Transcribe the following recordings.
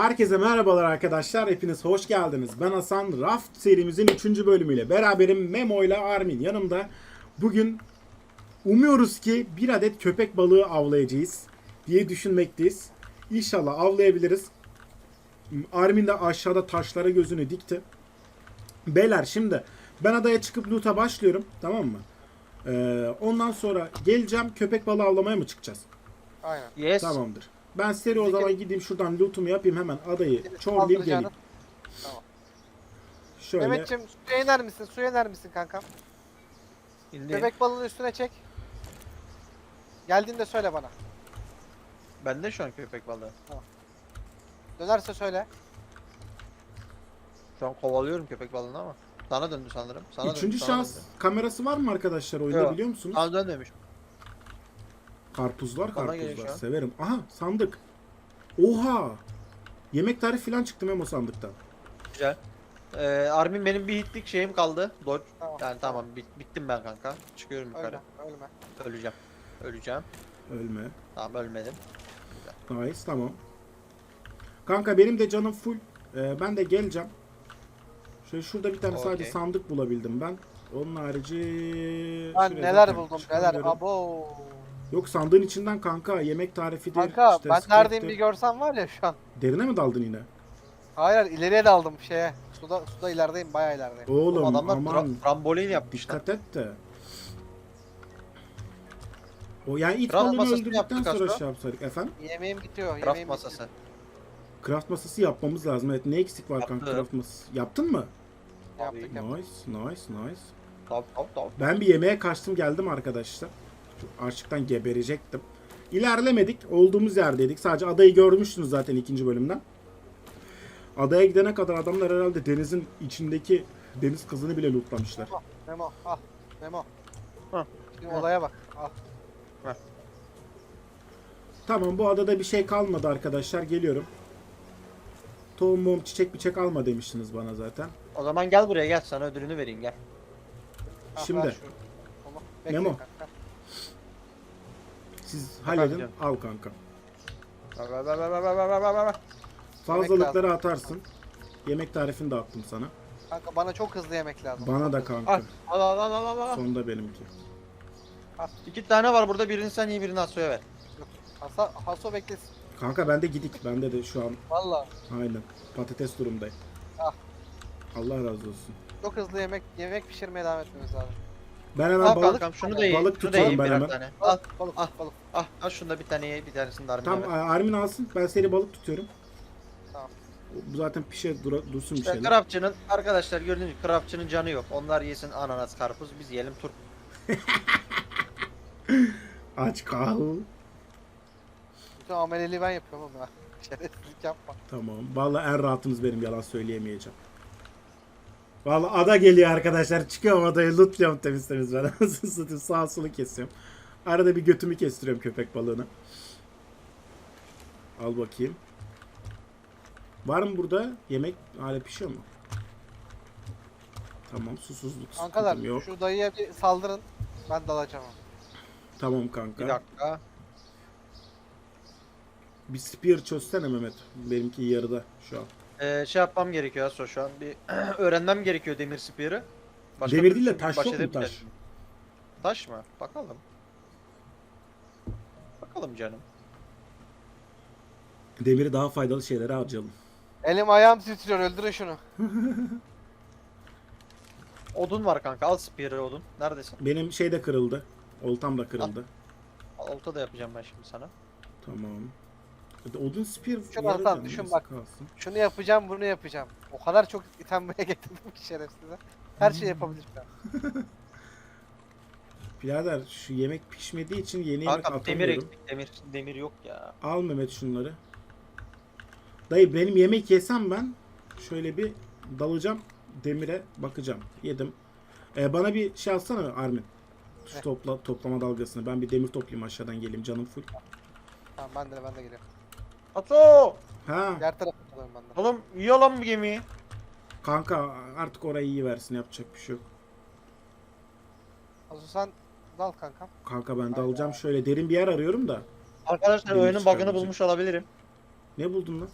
Herkese merhabalar arkadaşlar. Hepiniz hoş geldiniz. Ben Hasan. Raft serimizin 3. bölümüyle beraberim. Memo ile Armin yanımda. Bugün umuyoruz ki bir adet köpek balığı avlayacağız diye düşünmekteyiz. İnşallah avlayabiliriz. Armin de aşağıda taşlara gözünü dikti. Beyler şimdi ben adaya çıkıp loot'a başlıyorum. Tamam mı? Ee, ondan sonra geleceğim. Köpek balığı avlamaya mı çıkacağız? Aynen. Yes. Tamamdır. Ben seri o zaman gideyim şuradan lootumu yapayım hemen adayı çorlayayım geleyim. Tamam. Şöyle Mehmetciğim suya iner misin? Suya iner misin kankam? İndim. Köpek balığını üstüne çek. Geldiğinde söyle bana. Bende şu an köpek balığı. Dönerse söyle. Şu an kovalıyorum köpek balığını ama. Sana döndü sanırım. Sana üçüncü döndü, sana şans döndü. kamerası var mı arkadaşlar oyunda Yok. biliyor musunuz? Sana dönmemiş. Karpuzlar Bana geliyor karpuzlar şu an. severim. Aha sandık. Oha. Yemek tarifi falan çıktı Memo sandıktan. Güzel. Ee, Armin benim bir hitlik şeyim kaldı. Dodge. Tamam. Yani tamam bit- bittim ben kanka. Çıkıyorum yukarı. Ölme. Ölme. Öleceğim. Öleceğim. Ölme. Tamam ölmedim. Nice tamam. Kanka benim de canım full. Ee, ben de geleceğim. Şöyle şurada bir tane sadece Okey. sandık bulabildim ben. Onun harici... Ben şuraya neler buldum neler. çıkamıyorum. Abo. Yok sandığın içinden kanka yemek tarifidir. Kanka işte ben neredeyim bir görsen var ya şu an. Derine mi daldın yine? Hayır hayır, ileriye daldım şeye. Suda suda ilerideyim bayağı ilerideyim. Oğlum Adamlar aman tra- trambolin yapmışlar. dikkat et de. O yani balığını masası öldürdükten yaptık sonra aslında. şey yapsaydık efendim. Yemeğim bitiyor. Craft yemeğim masası. Craft masası yapmamız lazım. Evet ne eksik var kanka Yaptım. craft masası? Yaptın mı? Bitiyor. Yaptık yaptık. Nice nice nice. Tamam tamam tamam. Ben bir yemeğe kaçtım geldim arkadaşlar. Açlıktan geberecektim. İlerlemedik. Olduğumuz yerdeydik. Sadece adayı görmüştünüz zaten ikinci bölümden. Adaya gidene kadar adamlar herhalde denizin içindeki deniz kızını bile lootlamışlar. Memo al. Memo. Hah. Hah. olaya bak. Al. Tamam bu adada bir şey kalmadı arkadaşlar. Geliyorum. Tohum mum çiçek biçek alma demiştiniz bana zaten. O zaman gel buraya gel sana ödülünü vereyim gel. Şimdi. ver şunu. Tamam. Bekle Memo. kanka. Siz halledin al kanka. Ver. Fazlalıkları atarsın. Yemek tarifini de attım sana. Kanka bana çok hızlı yemek lazım. Bana da kanka. Al al al al al. al. Sonda benimki. İki tane var burada birini sen iyi birini Aso'ya ver. Haso, Haso beklesin. Kanka bende gidik. Bende de şu an Valla. aynen patates durumdayım. Ah. Allah razı olsun. Çok hızlı yemek yemek pişirmeye devam etmemiz lazım. Ben hemen Al balık... kankam şunu da ye. balık şunu da ben birer hemen. tane. Al Al. balık ah. balık. Ah, al şunu da bir tane ye bir tanesini de Armin'e Tam ver. Armin alsın. Ben seri balık tutuyorum. Tamam. Bu zaten pişe dura, dursun bir İşte şeyler. Craftçının arkadaşlar gördüğünüz gibi Craftçının canı yok. Onlar yesin ananas karpuz biz yiyelim turp. Aç kal. Bütün ameleliği ben yapıyorum ama. Şerefsizlik yapma. Tamam. Vallahi en rahatınız benim yalan söyleyemeyeceğim. Vallahi ada geliyor arkadaşlar. Çıkıyorum adayı lootluyorum temiz temiz ben. Satayım sağa solu kesiyorum. Arada bir götümü kestiriyorum köpek balığını. Al bakayım. Var mı burada yemek hala pişiyor mu? Tamam susuzluk Kankalar sıkıntım yok. şu dayıya bir saldırın. Ben dalacağım. Tamam kanka. Bir dakika. Bir spear çözsene Mehmet. Benimki yarıda şu an. Ee, şey yapmam gerekiyor Aso şu an. Bir öğrenmem gerekiyor demir spear'ı. Başka Demir değil de çünkü taş baş yok mu taş? Taş mı? Bakalım. Bakalım canım. Demiri daha faydalı şeylere harcayalım. Elim ayağım titriyor öldürün şunu. Odun var kanka. Al spear'ı odun. Neredesin? Benim şey de kırıldı. Oltam da kırıldı. Al, olta da yapacağım ben şimdi sana. Tamam. Odun spear Düşün yarı Hasan, düşün bak. kalsın. Şunu yapacağım bunu yapacağım. O kadar çok item buraya getirdim ki şerefsize. Her şeyi yapabilirim ben. Birader şu yemek pişmediği için yeni yemek Kanka demir atamıyorum. eksik. Demir, demir yok ya. Al Mehmet şunları. Dayı benim yemek yesem ben şöyle bir dalacağım demire bakacağım. Yedim. Ee, bana bir şey alsana Armin. Şu Ne? topla, toplama dalgasını. Ben bir demir toplayayım aşağıdan geleyim canım full. Tamam ben de ben de geliyorum. Aso! Ha Diğer tarafa alıyorum ben de. Oğlum yiyor lan bu gemiyi. kanka artık orayı iyi versin yapacak bir şey yok. Hasan sen dal kankam. Kanka ben dalacağım şöyle derin bir yer arıyorum da. Arkadaşlar Demir oyunun bug'ını çıkarmayacak. bulmuş olabilirim. Ne buldun lan?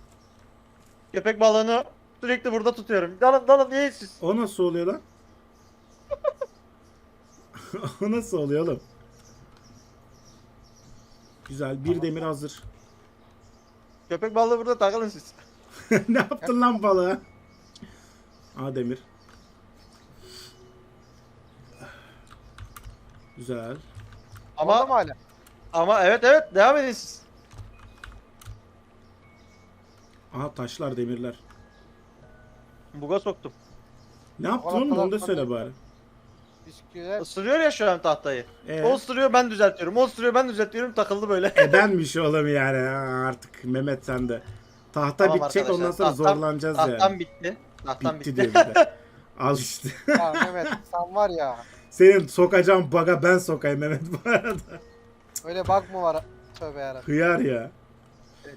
Köpek balığını sürekli burada tutuyorum. Dalın dalın niye siz? O nasıl oluyor lan? o nasıl oluyor oğlum? Güzel. Bir demir hazır. Köpek balığı burada takılın siz. ne yaptın lan balığa? Aa demir. Güzel. Ama mı hala? ama evet evet devam edin siz. Aha taşlar demirler. Buga soktum. Ne yaptın oğlum onu da söyle bari. Bisküviler. Isırıyor ya şu an tahtayı. Ee, O ısırıyor ben düzeltiyorum. O ısırıyor ben düzeltiyorum takıldı böyle. e benmiş oğlum yani artık Mehmet sen de. Tahta Tamam bitecek ondan arkadaşlar, sonra tahtam- zorlanacağız Tahtam yani. bitti. Tahtam Bitti bitti. diyor bir de. Al işte. Ya Mehmet sen var ya. Senin sokacağım baga ben sokayım Mehmet bu arada. Öyle bug mı var? Tövbe yarabbim. Hıyar ya.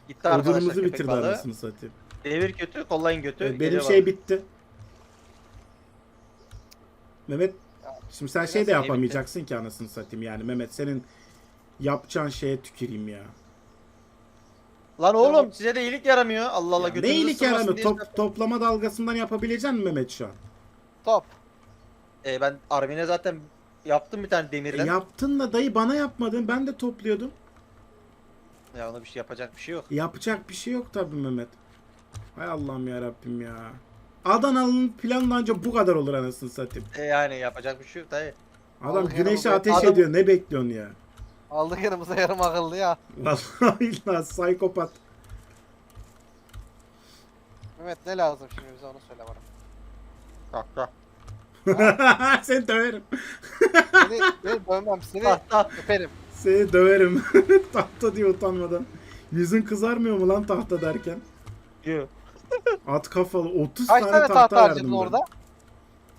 Gitti arkadaşlar Odunumuzu köpek bitirdi balığı. anasını satayım. Devir kötü, kollayın kötü. Evet, benim geliyor şey balık. bitti. Mehmet şimdi sen biraz şey de yapamayacaksın ki anasını satayım yani Mehmet senin yapacağın şeye tüküreyim ya. Lan oğlum size de iyilik yaramıyor. Allah Allah Ya ne götünüzü iyilik ısırmasın yaramıyor? Top, toplama dalgasından yapabilecek misin Mehmet şu an? Top. E, ben Armin'e zaten yaptım bir tane E, demirden. yaptın da dayı bana yapmadın. Ben de topluyordum. ya ona bir şey yapacak bir şey yok. Yapacak bir şey yok tabii Mehmet. Hay Allah'ım ya Rabbim ya. Adanalı'nın planı anca bu kadar olur anasını satayım. E, yani yapacak bir şey yok dayı. Adam güneşe ateş Adam- ediyor. Ne bekliyorsun ya? Aldık yanımıza yarım akıllı ya. Vallahi billahi psikopat. Mehmet ne lazım şimdi bize onu söyle bana. Tahta. Seni döverim. Seni, seni dövmem seni Tahta. öperim. Seni döverim. tahta diye utanmadan. Yüzün kızarmıyor mu lan tahta derken? Yok. At kafalı 30 Kaç tane, tane tahta, tahta verdim harcadın orada?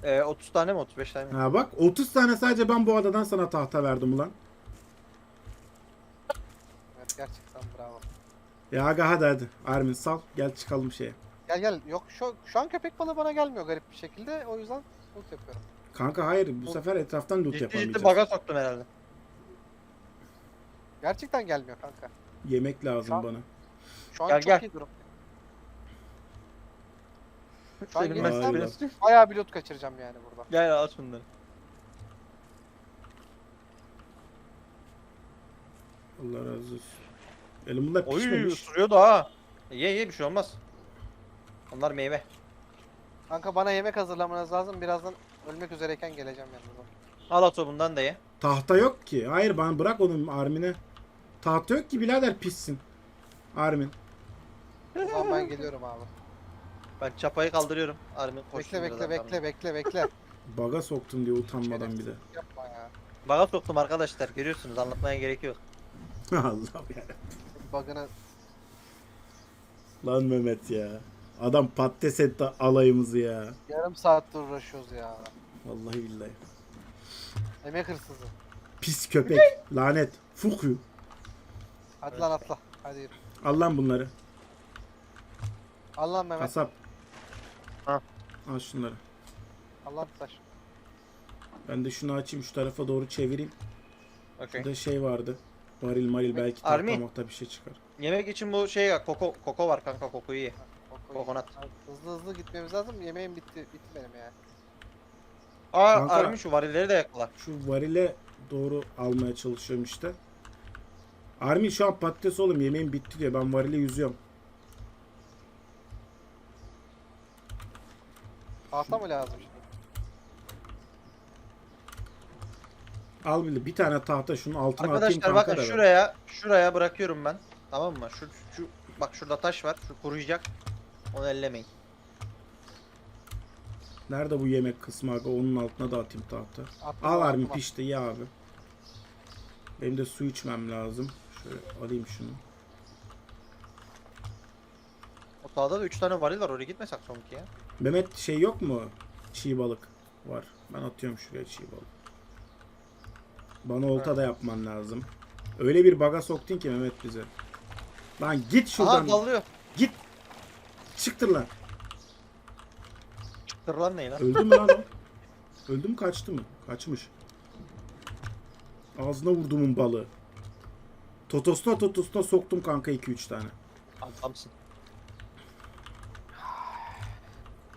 E, 30 tane mi 35 tane mi? Ha bak 30 tane sadece ben bu adadan sana tahta verdim ulan. Evet gerçekten bravo. Ya aga hadi hadi. Armin sal gel çıkalım şeye. Gel gel yok şu, şu an köpek balığı bana gelmiyor garip bir şekilde o yüzden loot yapıyorum. Kanka hayır bu sefer etraftan loot Ciddi ciddi yapamayacağız. baga soktum herhalde. Gerçekten gelmiyor kanka. Yemek lazım Şu an- bana. Şu an Gel, çok gel. iyi durum. An Senin gelirsen ben- ben bayağı bir loot kaçıracağım yani burada. Gel al şunları. Allah razı olsun. Elim bunlar Oy pişmemiş. ısırıyordu ha. E, Ye ye bir şey olmaz. Onlar meyve. Kanka bana yemek hazırlamanız lazım. Birazdan ölmek üzereyken geleceğim yanınıza. Al ato bundan da ye. Tahta yok ki. Hayır bana bırak onu Armin'e. Tahta yok ki birader pissin. Armin. O zaman ben geliyorum abi. Ben çapayı kaldırıyorum. Armin Bekle bekle bekle bekle bekle. Baga soktun diye utanmadan bir de. Yapma ya. Baga soktum arkadaşlar. Görüyorsunuz anlatmaya gerek yok. Allah ya. Bug'ını Lan Mehmet ya. Adam patates etti alayımızı ya. yarım saattir uğraşıyoruz ya. Vallahi billahi. Emek hırsızı. Pis köpek. Lanet. Fukyu. Hadi lan atla. Hadi yürü. Al lan bunları. Al lan Mehmet. Kasap. Ha. Al şunları. Al lan taş. Ben de şunu açayım şu tarafa doğru çevireyim. Okey. Şurada şey vardı. Varil maril belki Army. tahtamakta bir şey çıkar. Yemek için bu şey ya koko koko var kanka kokoyu ye. Kokonat. Hızlı hızlı gitmemiz lazım. Yemeğim bitti. Bitti benim ya. Aa Kanka- Armin şu varilleri de yakala. Şu varile doğru almaya çalışıyorum işte. Armin şu an patates oğlum yemeğim bitti diyor. Ben varile yüzüyorum. Tahta mı lazım şimdi? Al bir, bir tane tahta şunun altına atayım Arkadaşlar kanka bakın da şuraya şuraya bırakıyorum ben. Tamam mı? Şu şu bak şurada taş var. Şu kuruyacak. Onu ellemeyin. Nerede bu yemek kısmı aga? Onun altına da atayım tahta. Al Armin pişti ya abi. Benim de su içmem lazım. Şöyle alayım şunu. O sağda da 3 tane varil var. Oraya gitmesek sonki ya. Mehmet şey yok mu? Çiğ balık var. Ben atıyorum şuraya çiğ balık. Bana olta da yapman lazım. Öyle bir baga soktun ki Mehmet bize. Lan git Aha şuradan. dallıyor. Git. Çıktır lan. Tırlan ne lan? Öldü mü lan o? Öldü mü kaçtı mı? Kaçmış. Ağzına vurdumun balığı. Totosuna totosuna soktum kanka 2-3 tane. Adamsın.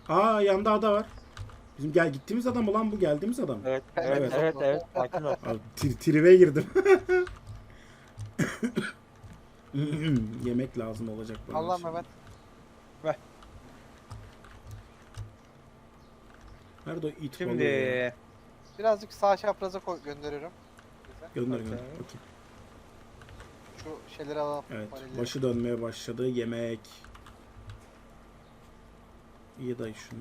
Aa yanda ada var. Bizim gel gittiğimiz adam mı lan bu geldiğimiz adam. Evet, evet, evet, evet, evet, evet. Sakin ol. Abi, tri- tribe girdim. Yemek lazım olacak bana. Allah şimdi. Mehmet. Nerede o it balığı? Şimdi Birazcık sağ çapraza koy gönderiyorum. Bize. Gönder gönder. Okey. Şu şeyleri alalım. Evet. Başı dönmeye başladı. Yemek. İyi dayı şunu.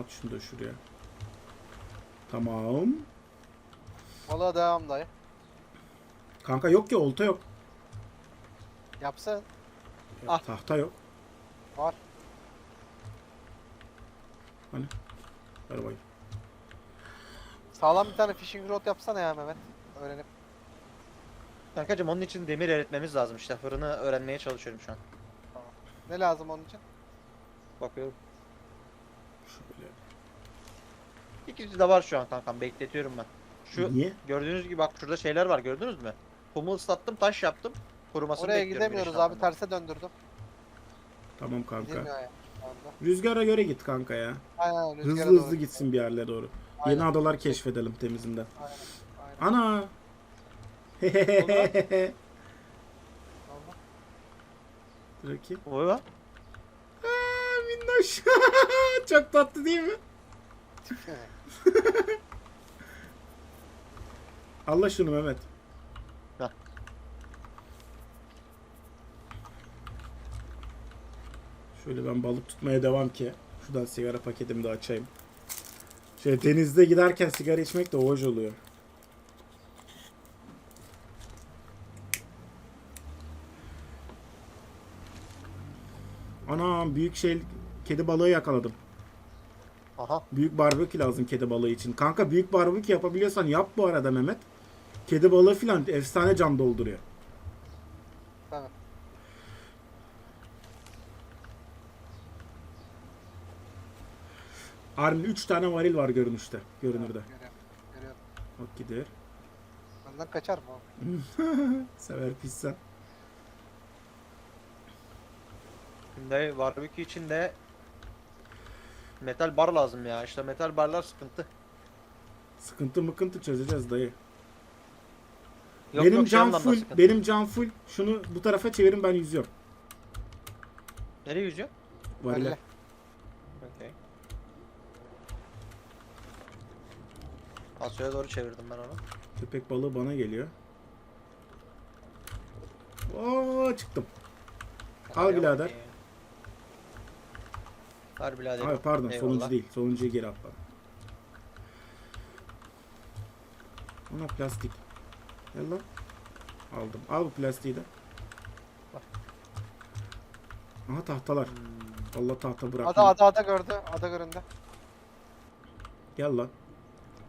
At şunu da şuraya. Tamam. Balığa devam dayı. Kanka yok ki olta yok. Yapsın. Ya, Ah. Tahta yok. Var. Hani? Ver bakayım. Sağlam bir tane fishing rod yapsana ya Mehmet. Öğrenip. kankacım onun için demir eritmemiz lazım işte. Fırını öğrenmeye çalışıyorum şu an. Ne lazım onun için? Bakıyorum. Şöyle. İkisi de var şu an kankam. Bekletiyorum ben. Şu Niye? gördüğünüz gibi bak şurada şeyler var gördünüz mü? Kumu ıslattım, taş yaptım. Kurumasını Oraya bekliyorum gidemiyoruz abi. altında. Terse döndürdüm. Tamam kanka. Gidemiyor ya. şu anda. Rüzgara göre git kanka ya. Aynen Hızlı rüzgara hızlı doğru. gitsin bir yerlere doğru. Aynen. Yeni adalar keşfedelim temizinden. Aynen. Aynen. Ana. Allah. Oy lan. Aa, minnoş. Çok tatlı değil mi? Allah şunu Mehmet. Heh. Şöyle ben balık tutmaya devam ki. Şuradan sigara paketimi de açayım. Şöyle denizde giderken sigara içmek de hoş oluyor. Anam büyük şey kedi balığı yakaladım. Aha. Büyük barbekü lazım kedi balığı için. Kanka büyük barbekü yapabiliyorsan yap bu arada Mehmet. Kedi balığı filan efsane can dolduruyor. Tabii. Armin 3 tane varil var görünüşte. Görünürde. Görüyorum. Görüyorum. Bak gider. Benden kaçar mı? Sever pizza. Şimdi barbekü için de metal bar lazım ya. İşte metal barlar sıkıntı. Sıkıntı mıkıntı çözeceğiz dayı. Yok, benim yok, can anlamda full. sıkıntı. Benim can full. Şunu bu tarafa çevirin ben yüzüyorum. Nereye yüzüyor? Varile. Okey. Asya'ya doğru çevirdim ben onu. Köpek balığı bana geliyor. Oo çıktım. Al birader. Ver birader. Ay pardon Eyvallah. sonuncu değil. Sonuncuyu geri atla. Ona plastik. Gel lan. Aldım. Al bu plastiği de. Aha tahtalar. Hmm. Allah tahta bırakma. Ada ada ada gördü. Ada göründü. Gel lan.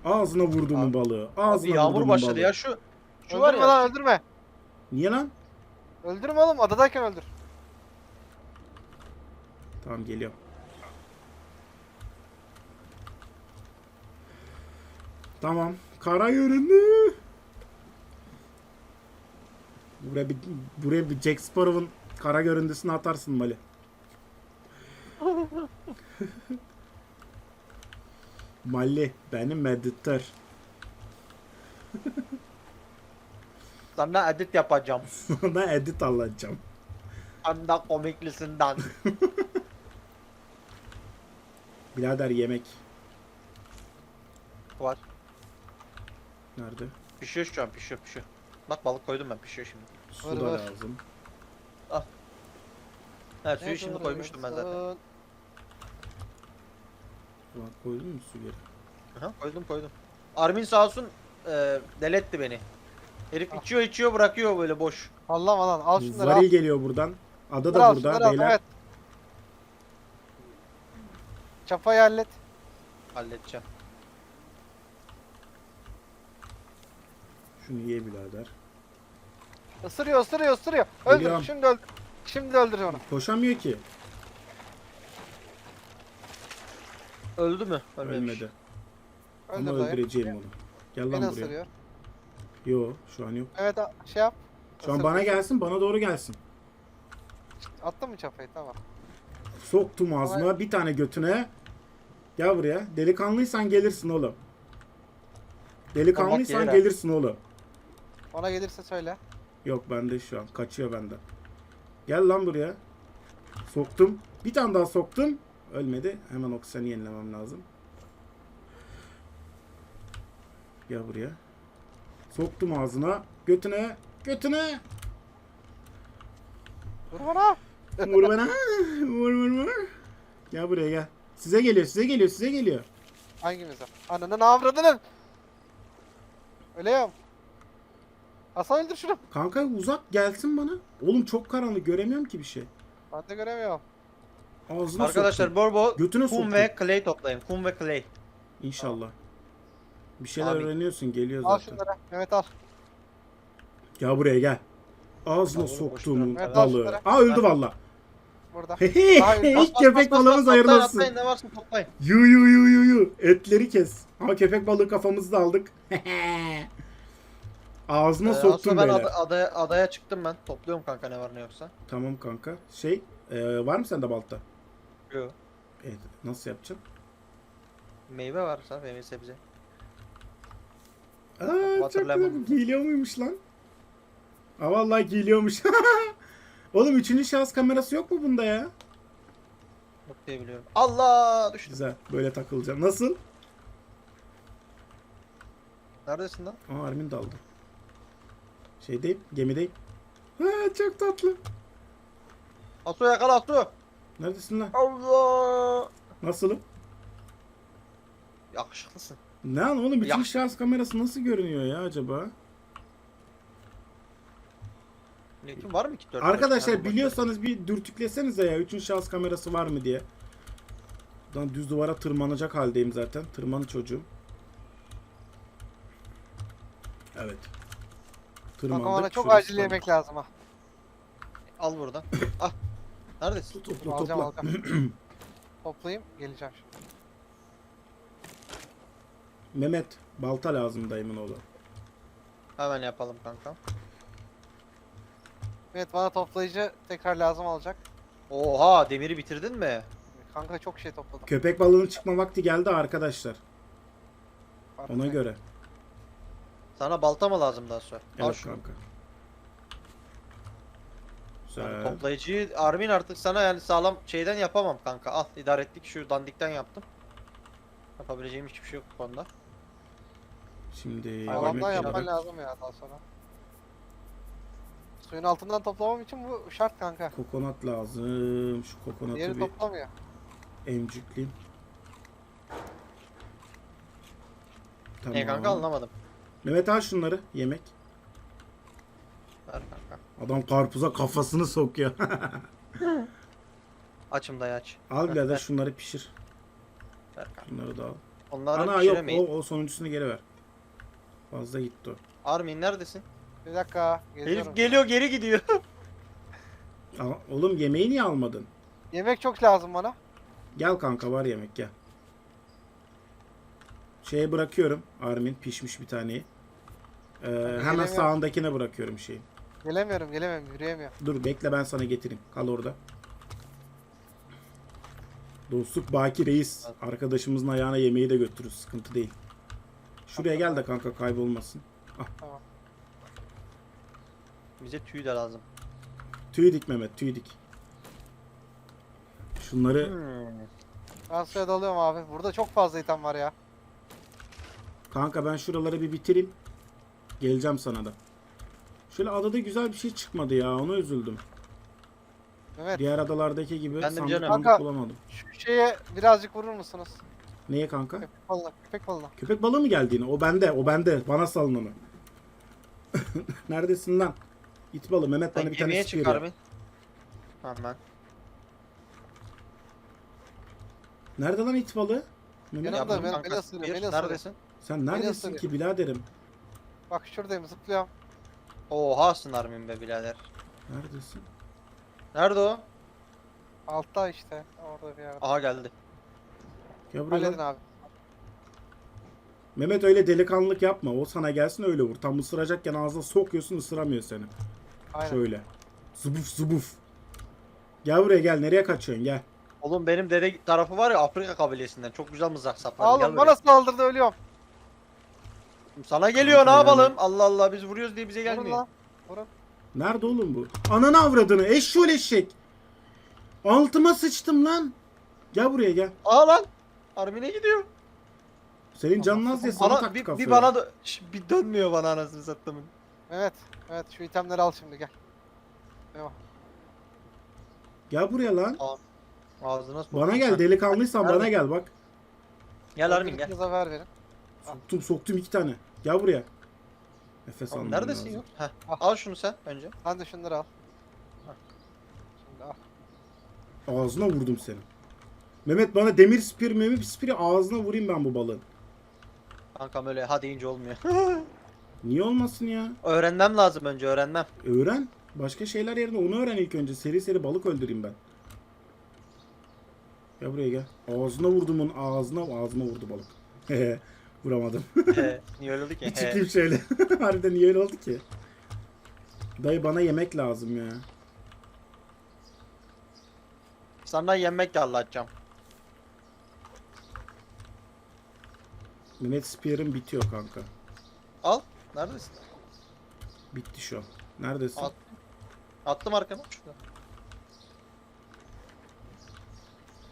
Ağzına vurdu mu Abi- balığı? Abi Ağzına vurdu yağmur mu başladı balığı? ya şu. Şu var öldürme ya. lan öldürme. Niye lan? Öldürme oğlum adadayken öldür. Tamam geliyorum. Tamam. Kara göründü. Buraya bir, buraya bir Jack Sparrow'un kara göründüsünü atarsın Mali. Mali benim editör. Sana edit yapacağım. Ona edit alacağım. De komiklisinden. Birader yemek. var. Nerede? Pişiyor şu an pişiyor pişiyor. Bak balık koydum ben pişiyor şimdi. Su Var, da var. lazım. Evet suyu şimdi koymuştum ben zaten. Ulan koydun mu su geri? Aha, koydum koydum. Armin sağ olsun e, deletti beni. Herif Ah. içiyor içiyor bırakıyor böyle boş. Sallama lan al şunları al. Varil geliyor buradan. Ada Şunları da al, burada al, beyler. evet. Çapayı hallet. Halledeceğim. Şunu ye birader. Isırıyor ısırıyor ısırıyor. Öldür Geliyorum. şimdi öldür. Şimdi öldür onu. Koşamıyor ki. Öldü mü? Ölmemiş. Ölmedi. Ama Öldür dayı. öldüreceğim onu. Gel lan Beni buraya. ısırıyor. Yo şu an yok. Evet a- şey yap. Şu an Isır, bana gelsin bana doğru gelsin. Attın mı çapayı tamam. Soktum ağzına bir tane götüne. Gel buraya. Delikanlıysan gelirsin oğlum. Delikanlıysan gelirsin oğlum. Ona gelirse söyle. Yok bende şu an. Kaçıyor benden. Gel lan buraya. Soktum. Bir tane daha soktum. Ölmedi. Hemen oksijeni yenilemem lazım. Gel buraya. Soktum ağzına. Götüne. Götüne. Vur bana. Vur bana. Vur vur vur. Gel buraya gel. Size geliyor, size geliyor, size geliyor. Hangimize? Ananın avradının. Ölüyorum. Hasan öldür şunu. Kanka uzak gelsin bana. Oğlum çok karanlık göremiyorum ki bir şey. Ben de göremiyorum. Ağzına Arkadaşlar soktum. bol Götüne kum soktum. ve clay toplayın. Kum ve clay. İnşallah. Bir şeyler Amin. öğreniyorsun geliyor Al zaten. şunları. Mehmet al. Gel buraya gel. Ağzına Tamam, soktuğum boş ver. balığı. Evet, Aa öldü valla. Burada. İlk Hayır, bas, Bas, köpek bas, bas, balığımız hayırlı toplayın, olsun. Atlayın ne varsa toplayın. Yu yu yu yu yu. Etleri kes. Ha köpek balığı kafamızı da aldık. Ağzına Ee, soktum ben böyle. ada- adaya, adaya çıktım ben. Topluyorum kanka ne var ne yoksa. Tamam kanka. Şey e, var mı sende balta? Yok. Evet. Nasıl yapacağım? Meyve varsa meyve sebze. Aa çok güzel. Giyiliyor muymuş lan? Aa vallahi giyiliyormuş. Oğlum üçüncü şahıs kamerası yok mu bunda ya? Yok diye biliyorum. Allah düştüm. Güzel. Böyle takılacağım. Nasıl? Neredesin lan? Aa Armin daldı. Şeydeyim. Gemideyim. Ha çok tatlı. Asu yakala Asu. Neredesin lan? Allah. Nasılım? Yakışıklısın. Ne lan oğlum üçüncü Ya. şahıs kamerası nasıl görünüyor ya acaba? Niyetin var mı ki? Dört Arkadaşlar biliyorsanız bir dürtüklesenize ya üçüncü şahıs kamerası var mı diye. Buradan düz duvara tırmanacak haldeyim zaten. Tırmanı çocuğum. Evet. Kanka Tırmandık. bana çok şurası acil yemek lazım ha. Al buradan. Al. Neredesin? Topla alacağım topla. alacağım. Toplayayım geleceğim şimdi. Mehmet balta lazım dayımın oğlu. Hemen yapalım kanka. Evet bana toplayıcı tekrar lazım olacak. Oha demiri bitirdin mi? Kanka çok şey topladım. Köpek balığının çıkma vakti geldi arkadaşlar. Ona göre. Sana balta mı lazım daha sonra? Al Evet şunu. kanka. Yani Güzel. toplayıcıyı Armin artık sana yani sağlam şeyden yapamam kanka. Al idare ettik şu dandikten yaptım. Yapabileceğim hiçbir şey yok bu konuda. Şimdi Hayvandan yemek yapman olarak- lazım ya daha sonra. Suyun altından toplamam için bu şart kanka. Kokonat lazım. Şu kokonatı Diğeri bir toplamıyor. emcikleyeyim. Tamam. Ne kanka anlamadım. Mehmet al şunları yemek. Ver kanka. Adam karpuza kafasını sokuyor. Açım dayı aç. al birader şunları pişir. ver kanka. Şunları da al. Onları Ana yok pişiremeyin. o, o sonuncusunu geri ver. Fazla gitti o. Armin neredesin? Bir dakika geziyorum. Herif geliyor geri gidiyor. Al, oğlum yemeği niye almadın? Yemek çok lazım bana. Gel kanka var yemek gel. Şeye bırakıyorum Armin pişmiş bir taneyi. Ee, hemen sağındakine bırakıyorum şeyi. Gelemiyorum gelemiyorum yürüyemiyorum. Dur bekle ben sana getireyim. Kal orada. Dostluk Baki Reis. Arkadaşımızın ayağına yemeği de götürürüz. Sıkıntı değil. Şuraya gel de kanka kaybolmasın. Tamam. Bize tüy de lazım. Tüy dik Mehmet tüy dik. Şunları Hmm. Ben suya dalıyorum abi. Burada çok fazla item var ya. kanka ben şuraları bir bitireyim. Geleceğim sana da. Şöyle adada güzel bir şey çıkmadı ya. Ona üzüldüm. Mehmet Diğer adalardaki gibi Bendim sandık canım. mandık Kanka- bulamadım. şu şeye birazcık vurur musunuz? Neye kanka? Köpek balığına. Köpek balığına. Köpek balığı mı geldi yine? O bende, o bende. Bana salın onu. Neredesin lan? İt balığı. Mehmet bana Sen bir tane gemiye spear çık yap. Armin. Hemen. Nerede lan it balığı? Mehmet, Yanımda, Yaptım ben- kanka. beni ısırıyor, Bir, beni ısırıyor. Neredesin? sen neredesin ısırıyor. ki biraderim? Bak şuradayım zıplıyorum. Oha'sın Armin be birader. Neredesin? Nerede o? Altta işte. Orada bir yerde. Aha geldi. Gel buraya Halledin lan. abi. Mehmet öyle delikanlılık yapma. O sana gelsin öyle vur. Tam ısıracakken ağzına sokuyorsun ısıramıyor seni. Aynen. Şöyle. Zubuf zubuf. Gel buraya gel. Nereye kaçıyorsun? Gel. Oğlum benim dede tarafı var ya Afrika kabilesinden. Çok güzel mızrak saplar. Gel Oğlum buraya. bana saldırdı ölüyorum. Sana geliyor ne yapalım? Allah Allah biz vuruyoruz diye bize gelmiyor. Nerede oğlum bu? Ananı avradını eşşoğlu eşek. Altıma sıçtım lan. Gel buraya gel. Aa lan. Armine gidiyor. Senin canın az diye sana Bana, taktı bir, kafayı. bir bana da Şş, bir dönmüyor bana anasını sattımın. Evet. Evet şu itemleri al şimdi gel. Devam. Gel buraya lan. Ağzına sok. Bana gel delikanlıysan bana gel bak. Gel Armin gel. Öldürdüğünüze ver verin. Soktum soktum iki tane. Gel buraya. Nefes Oğlum almam neredesin lazım. ya? Heh, al şunu sen önce. De şunları al. Şimdi al. Ağzına vurdum seni. Mehmet bana demir spir memir spiri ağzına vurayım ben bu balığın. Kankam öyle ha deyince olmuyor. Niye olmasın ya? Öğrenmem lazım önce öğrenmem. Öğren. Başka şeyler yerine onu öğren ilk önce. Seri seri balık öldüreyim ben. Gel buraya gel. Ağzına vurdum onun ağzına ağzıma vurdu balık. Vuramadım. He, Niye öyle oldu ki? Bir çıkayım şöyle. Harbiden niye öyle oldu ki? Dayı bana yemek lazım ya. Sana yemek de anlatacağım. Mehmet Spear'ın bitiyor kanka. Al. Neredesin? Bitti şu an. Neredesin? Al. Attım. Şurada.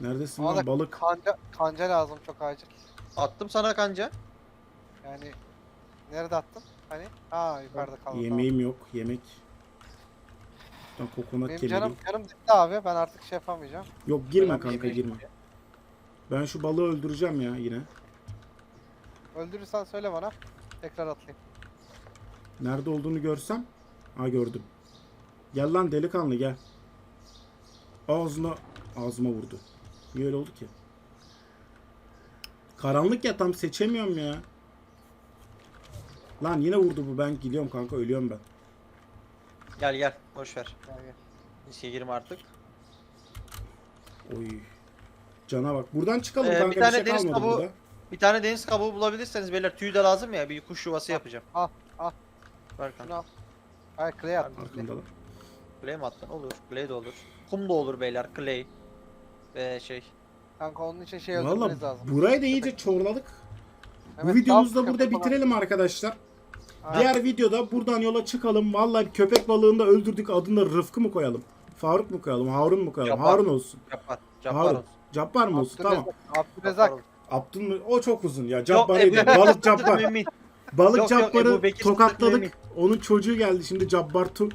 Neredesin Bana lan balık? kanca, kanca lazım çok acil. Attım sana kanca. Yani nerede attın? Hani? Ha yukarıda kaldı. Yemeğim yok. Yemek. Lan kokonat. Benim canım canım bitti abi. Ben artık şey yapamayacağım. Yok girme Ben kanka girme. Ben şu balığı öldüreceğim ya yine. Öldürürsen söyle bana. Tekrar atlayayım. Nerede olduğunu görsem. Ha gördüm. Gel lan delikanlı gel. Ağzına ağzıma vurdu. Niye öyle oldu ki? Karanlık ya tam seçemiyorum ya. Lan yine vurdu bu ben gidiyorum kanka ölüyorum ben. Gel gel. Boş ver. Gel, gel. Riske girme artık. Oy. Cana bak. Buradan çıkalım Ee, bir kanka bir, tane şey deniz kalmadı kabuğu- burada. Bir tane deniz kabuğu bulabilirseniz beyler tüy de lazım ya bir kuş yuvası yapacağım. al, al. Ver kanka. al. Hayır clay at. clay. Arkamdalar. Clay mi attın? Olur. Clay de olur. Kum da olur beyler. Clay. Ve şey. Kanka onun için şey Valla öldürmeniz lazım. burayı da iyice çorladık. Bu Evet, videomuzu dal, da burada bitirelim arkadaşlar. Ha, Diğer videoda buradan yola çıkalım. Vallahi köpek balığını da öldürdük. Adını Rıfkı mı koyalım? Faruk mu koyalım? Harun mu koyalım? Cabbar. Harun olsun. Cabbar. Cabbar Harun. olsun. Cabbar mı olsun? Tamam. Cabbar olsun. Abdül mü? O çok uzun ya. Yok, Cabbar'ıydı. Ebu- Balık Cabbar. Balık Yok, yok, Cabbar'ı Ebu Bekir tokatladık. Onun çocuğu geldi şimdi Cabbar Tu.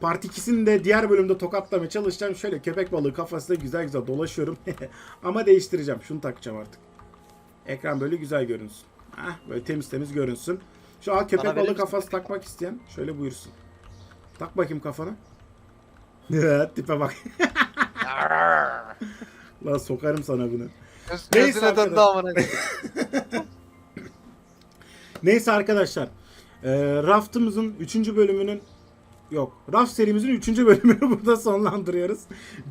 Part 2'sini de diğer bölümde tokatlamaya çalışacağım. Şöyle köpek balığı kafasında güzel güzel dolaşıyorum. Ama değiştireceğim. Şunu takacağım artık. Ekran böyle güzel görünsün. Hah, böyle temiz temiz görünsün. Şu an köpek balığı kafası takmak isteyen şöyle buyursun. Tak bakayım kafana. Tipe bak. Lan sokarım sana bunu. Göz, Neyse gözüne döndü arkadaş. amına. Neyse arkadaşlar. E, Raft'ımızın 3. bölümünün yok. Raft serimizin 3. bölümünü burada sonlandırıyoruz.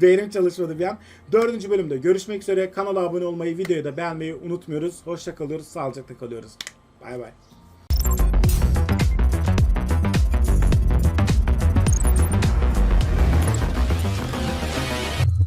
Beynim çalışmadı bir an. 4. bölümde görüşmek üzere. Kanala abone olmayı, videoyu da beğenmeyi unutmuyoruz. Hoşça kalıyoruz. Sağlıcakla kalıyoruz. Bay bay.